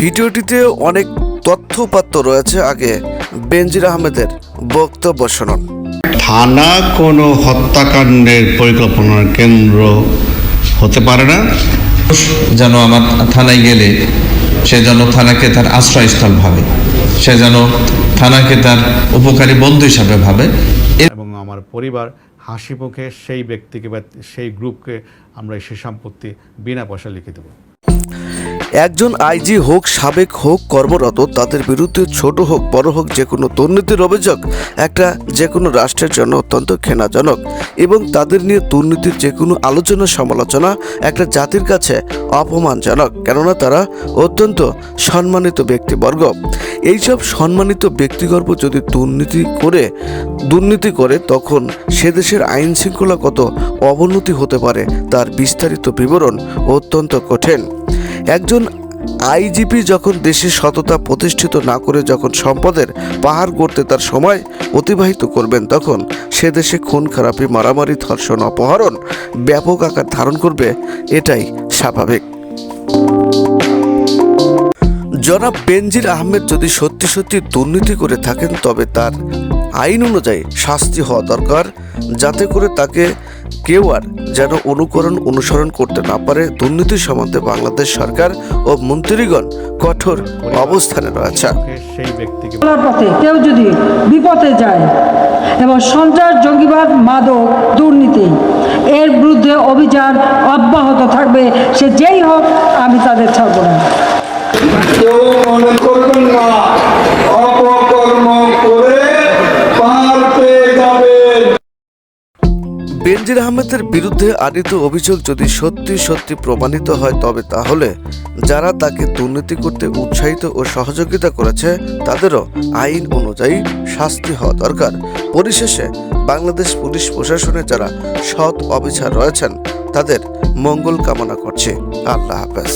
ভিডিওটিতে অনেক তথ্যপাত্য রয়েছে। আগে বেনজির আহমেদের বক্তব্য শুনুন। থানা কোনো হত্যাকাণ্ডের পরিকল্পনার কেন্দ্র হতে পারে না। যেন আমার থানায় গেলে সে যেন থানাকে তার আশ্রয়স্থল ভাবে সে যেন থানাকে তার উপকারী বন্ধু হিসাবে ভাবে। এবং আমার পরিবার হাসি মুখে সেই ব্যক্তিকে বা সেই গ্রুপকে আমরা সে সম্পত্তি বিনা পয়সা লিখে দেবো। একজন আইজি হোক, সাবেক হোক, কর্মরত, তাদের বিরুদ্ধে ছোট হোক, বড় হোক, যে কোনো দুর্নীতির অভিযোগ, একটা যে কোনো রাষ্ট্রের জন্য অত্যন্ত ঘৃণাজনক এবং তাদের নিয়ে দুর্নীতির যে কোনো আলোচনা, সমালোচনা, একটা জাতির কাছে অপমানজনক। কেননা তারা অত্যন্ত সম্মানিত ব্যক্তিবর্গ। এইসব সম্মানিত ব্যক্তিগর্ব যদি দুর্নীতি করে দুর্নীতি করে, তখন সে দেশের আইন শৃঙ্খলা কত অবনতি হতে পারে, তার বিস্তারিত বিবরণ অত্যন্ত কঠিন। একজন আইজিপি যখন দেশের সততা প্রতিষ্ঠিত না করে যখন সম্পদের পাহাড় গড়তে তার সময় অতিবাহিত করবেন, তখন সে দেশে খুন, খারাপি, মারামারি, ধর্ষণ, অপহরণ ব্যাপক আকার ধারণ করবে, এটাই স্বাভাবিক। জনাব বেনজির আহমেদ যদি সত্যি সত্যি দুর্নীতি করে থাকেন, তবে তার আইন অনুযায়ী শাস্তি হওয়া দরকার, যাতে করে তাকে কেউ আর যেন অনুকরণ অনুসরণ করতে না পারে দুর্নীতি সম্বন্ধে বাংলাদেশ সরকার ও মন্ত্রীগণ কঠোর অবস্থানে রয়েছে। পথে কেউ যদি বিপথে যায় এবং সন্ত্রাস জঙ্গিবাদ মাদক দুর্নীতি এর বিরুদ্ধে অভিযান অব্যাহত থাকবে সে যেই হোক আমি তাদের ছাড়ব না কেউ মনে করবেন না অপকর্ম করে পার পেয়ে যাবেন বেনজির আহমেদের বিরুদ্ধে আনিত অভিযোগ যদি সত্যি সত্যি প্রমাণিত হয়, তবে তাহলে যারা তাকে দুর্নীতি করতে উৎসাহিত ও সহযোগিতা করেছে, তাদেরও আইন অনুযায়ী শাস্তি হওয়া দরকার। পরিশেষে বাংলাদেশ পুলিশ প্রশাসনে যারা সৎ অবিচার রয়েছেন, তাদের মঙ্গল কামনা করছে। আল্লাহ হাফেজ।